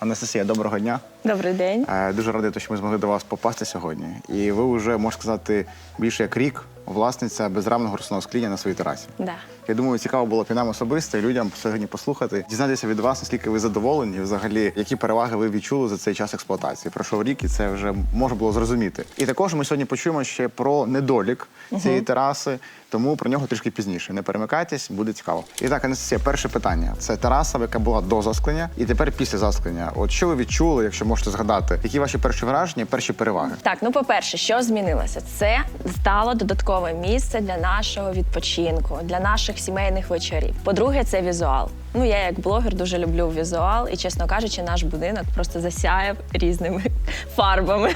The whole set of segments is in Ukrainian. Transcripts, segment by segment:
Анастасія, доброго дня. Добрий день. Е, Дуже радий, що ми змогли до вас попасти сьогодні. І ви вже можна сказати більше як рік власниця безрамного русного скління на своїй терасі. Да. Я думаю, цікаво було б і нам особисто і людям сьогодні послухати, дізнатися від вас, наскільки ви задоволені, і взагалі, які переваги ви відчули за цей час експлуатації. Пройшов рік, і це вже можна було зрозуміти. І також ми сьогодні почуємо ще про недолік цієї тераси, тому про нього трішки пізніше. Не перемикайтесь, буде цікаво. І так, Анастасія, перше питання: це тераса, яка була до засклення, і тепер після засклення. От що ви відчули, якщо можете згадати, які ваші перші враження, перші переваги? Так, ну по-перше, що змінилося? Це стало додаткове місце для нашого відпочинку, для наших сімейних вечорів. По-друге, це візуал. Ну, я як блогер дуже люблю візуал, і чесно кажучи, наш будинок просто засяяв різними фарбами.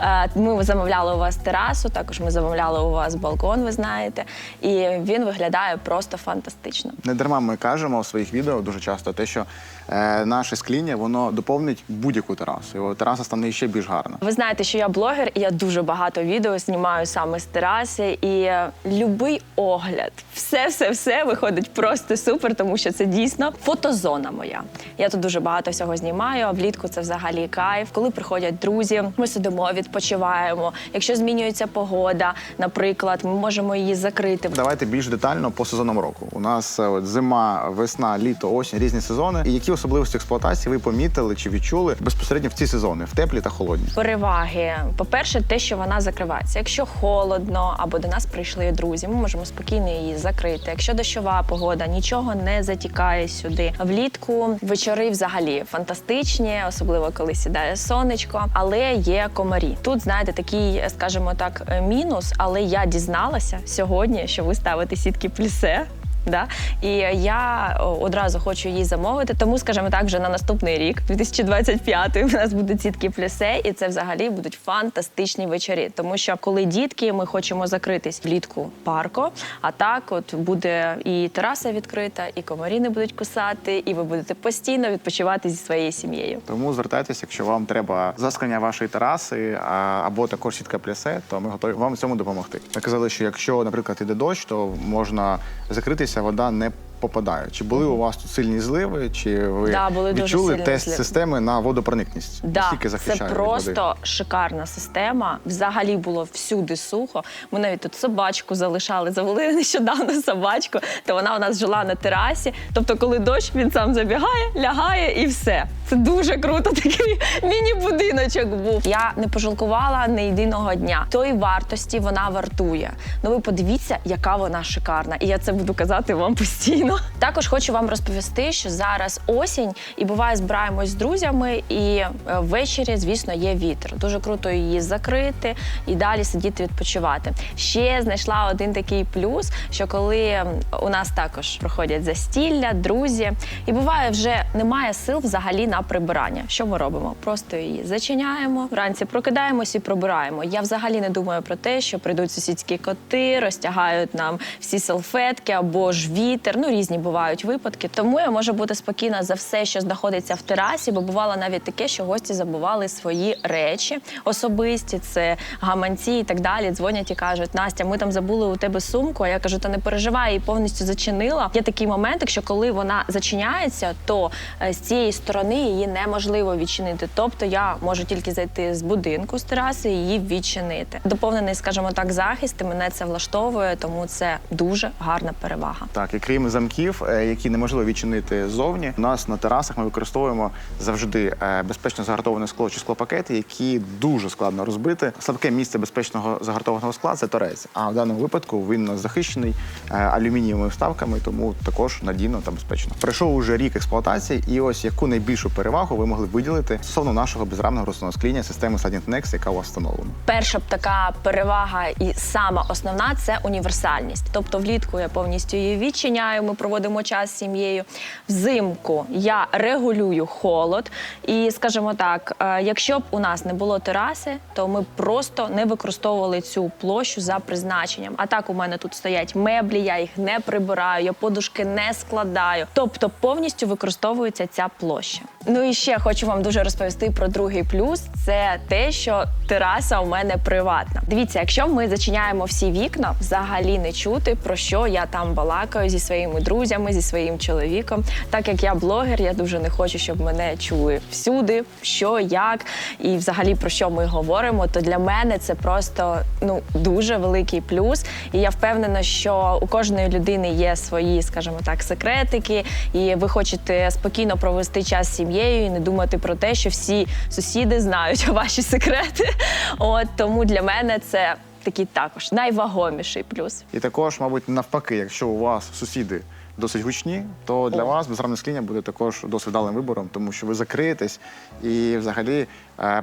Е, Ми замовляли у вас терасу, також ми замовляли у вас балкон, ви знаєте, і він виглядає просто фантастично. Не дарма ми кажемо у своїх відео дуже часто те, що е, наше скління воно доповнить будь-яку терасу. Його тераса стане ще більш гарна. Ви знаєте, що я блогер, і я дуже багато відео знімаю саме з тераси. І е, любий огляд, все, все, все виходить просто супер, тому що це дійсно фотозона моя. Я тут дуже багато всього знімаю. А влітку це взагалі кайф. Коли приходять друзі, ми сидимо, відпочиваємо. Якщо змінюється погода, наприклад, ми можемо її закрити. Давайте більш детально по сезонам року. У нас е, от, зима, весна, літо, осінь, різні сезони. І які особливості експлуатації ви помітили чи відчули безпосередньо в ці сезони, в теплі та холодні? Переваги, по-перше, те, що вона закривається. Якщо холодно або до нас прийшли друзі, ми можемо спокійно її закрити. Якщо дощова погода, нічого не затікає сюди. Влітку вечори взагалі фантастичні, особливо коли сідає сонечко, але є комарі. Тут знаєте такий, скажімо так, мінус. Але я дізналася сьогодні, що ви ставите сітки плісе. Да? І я одразу хочу її замовити. Тому, скажімо так, вже на наступний рік, 2025, у нас будуть сітки плюсе, і це взагалі будуть фантастичні вечорі. Тому що коли дітки, ми хочемо закритись влітку парко. А так, от буде і тераса відкрита, і комарі не будуть кусати, і ви будете постійно відпочивати зі своєю сім'єю. Тому звертайтеся, якщо вам треба засклення вашої тераси або також сітка плясе, то ми готові вам цьому допомогти. Ми казали, що якщо, наприклад, іде дощ, то можна закритися, вода не попадає. Чи були у вас тут сильні зливи? Чи ви Да, були відчули сильні тест зливи. системи на водопроникність? Да, це просто шикарна система. Взагалі було всюди сухо. Ми навіть тут собачку залишали. Завели нещодавно собачку, то вона у нас жила на терасі. Тобто, коли дощ, він сам забігає, лягає і все. Це дуже круто. Такий міні-будиночок був. Я не пожалкувала не єдиного дня. Тої вартості вона вартує. Ну ви подивіться, яка вона шикарна. І я це буду казати вам постійно. Також хочу вам розповісти, що зараз осінь, і буває, збираємось з друзями, і е, ввечері, звісно, є вітер. Дуже круто її закрити і далі сидіти відпочивати. Ще знайшла один такий плюс, що коли у нас також проходять застілля, друзі, і буває, вже немає сил взагалі на прибирання. Що ми робимо? Просто її зачиняємо, вранці прокидаємось і прибираємо. Я взагалі не думаю про те, що прийдуть сусідські коти, розтягають нам всі салфетки або ж вітер. Ну різні бувають випадки. Тому я можу бути спокійна за все, що знаходиться в терасі, бо бувало навіть таке, що гості забували свої речі особисті, це гаманці і так далі. Дзвонять і кажуть: Настя, ми там забули у тебе сумку. А я кажу, та не переживай, її повністю зачинила. Є такий момент, якщо коли вона зачиняється, то е, з цієї сторони її неможливо відчинити. Тобто я можу тільки зайти з будинку з тераси і її відчинити. Доповнений, скажімо так, захист і мене це влаштовує, тому це дуже гарна перевага. Так, і крім замків, е, які неможливо відчинити ззовні, у нас на терасах ми використовуємо завжди е, безпечно загартоване скло чи склопакети, які дуже складно розбити. Слабке місце безпечного загартованого скла це торець. А в даному випадку він нас захищений е, алюмінієвими вставками, тому також надійно та безпечно. Пройшов уже рік експлуатації, і ось яку найбільшу перевагу ви могли виділити стосовно нашого безрамного русного скління системи Sladient Next, яка у вас встановлена. Перша б така перевага і сама основна це універсальність. Тобто, влітку я повністю її відчиняю. Ми проводимо час з сім'єю. Взимку я регулюю холод. І скажімо так, е, якщо б у нас не було тераси, то ми б просто не використовували цю площу за призначенням. А так у мене тут стоять меблі, я їх не прибираю, я подушки не складаю. Тобто повністю використовується ця площа. Ну і ще хочу вам дуже розповісти про другий плюс. Це те, що тераса у мене приватна. Дивіться, якщо ми зачиняємо всі вікна, взагалі не чути про що я там балакаю зі своїми друзями, зі своїм чоловіком. Так як я блогер, я дуже не хочу, щоб мене чули всюди, що, як і взагалі про що ми говоримо. То для мене це просто ну дуже великий плюс. І я впевнена, що у кожної людини є свої, скажімо так, секретики, і ви хочете спокійно провести час з сім'єю і не думати про те, що всі сусіди знають ваші секрети. От тому для мене це такий також найвагоміший плюс. І також, мабуть, навпаки, якщо у вас сусіди досить гучні, то для вас безрамне скління буде також досить вдалим вибором, тому що ви закриєтесь і взагалі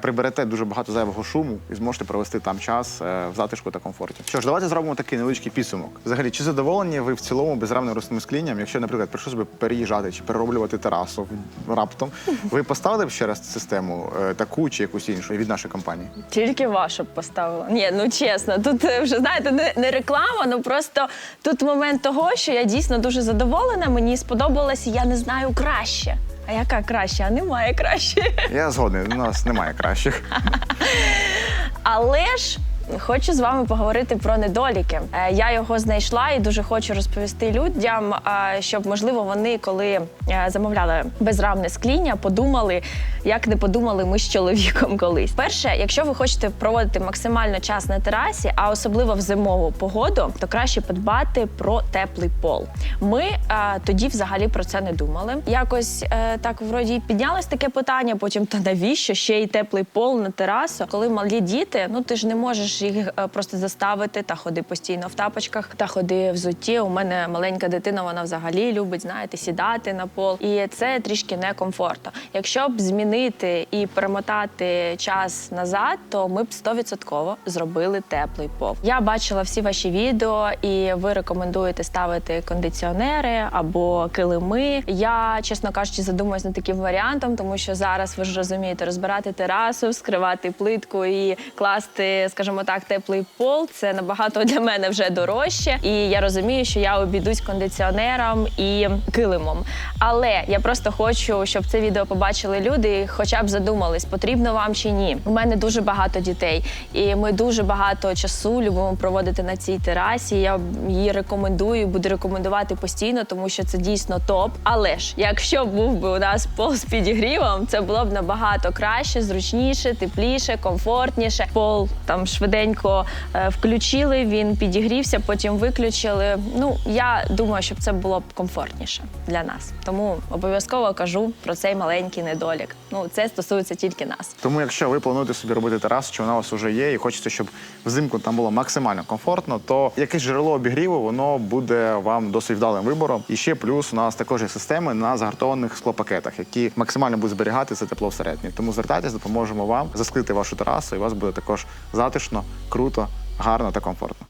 приберете дуже багато зайвого шуму і зможете провести там час е, в затишку та комфорті. Що ж, давайте зробимо такий невеличкий підсумок. Взагалі, чи задоволені ви в цілому безрамним рослинним склінням, якщо, наприклад, прийшлося б переїжджати чи перероблювати терасу раптом, ви поставили б ще раз систему е, таку чи якусь іншу від нашої компанії? Тільки вашу б поставила. Ні, ну чесно, тут е, вже знаєте, не, не реклама, ну просто тут момент того, що я дійсно дуже задоволена. Мені сподобалось, і я не знаю краще. А яка краща? А немає краще. Я згоден, у нас немає кращих. Але ж. Хочу з вами поговорити про недоліки. Е, Я його знайшла і дуже хочу розповісти людям, щоб можливо вони, коли е, замовляли безрамне скління, подумали, як не подумали ми з чоловіком колись. Перше, якщо ви хочете проводити максимально час на терасі, а особливо в зимову погоду, то краще подбати про теплий пол. Ми е, тоді взагалі про це не думали. Якось так вроді піднялось таке питання. Потім та навіщо ще й теплий пол на терасу? Коли малі діти, ну ти ж не можеш їх е, просто заставити та ходи постійно в тапочках, та ходи в зутті. У мене маленька дитина, вона взагалі любить, знаєте, сідати на пол, і це трішки некомфортно. Якщо б змінити і перемотати час назад, то ми б 100% зробили теплий пол. Я бачила всі ваші відео, і ви рекомендуєте ставити кондиціонери або килими. Я, чесно кажучи, задумуюсь над таким варіантом, тому що зараз ви ж розумієте, розбирати терасу, вскривати плитку і класти, скажімо так, теплий пол. Це набагато для мене вже дорожче. І я розумію, що я обійдусь кондиціонером і килимом. Але я просто хочу, щоб це відео побачили люди, і хоча б задумались, потрібно вам чи ні. У мене дуже багато дітей, і ми дуже багато часу любимо проводити на цій терасі. Я її рекомендую, буду рекомендувати постійно, тому що це дійсно топ. Але ж якщо був би у нас пол з підігрівом, це було б набагато краще, зручніше, тепліше, комфортніше. Пол там швиденько е, включили, він підігрівся, потім виключили. Ну я думаю, щоб це було б комфортніше для нас. Тому обов'язково кажу про цей маленький недолік. Ну це стосується тільки нас. Тому, якщо ви плануєте собі робити терасу, чи вона у вас вже є, і хочете, щоб взимку там було максимально комфортно, то якесь джерело обігріву воно буде вам досить вдалим вибором. І ще плюс у нас також є системи на загартованих склопакетах, які максимально будуть зберігати це тепло всередині. Тому звертайтесь, допоможемо вам засклити вашу терасу, і у вас буде також затишно, круто, гарно та комфортно.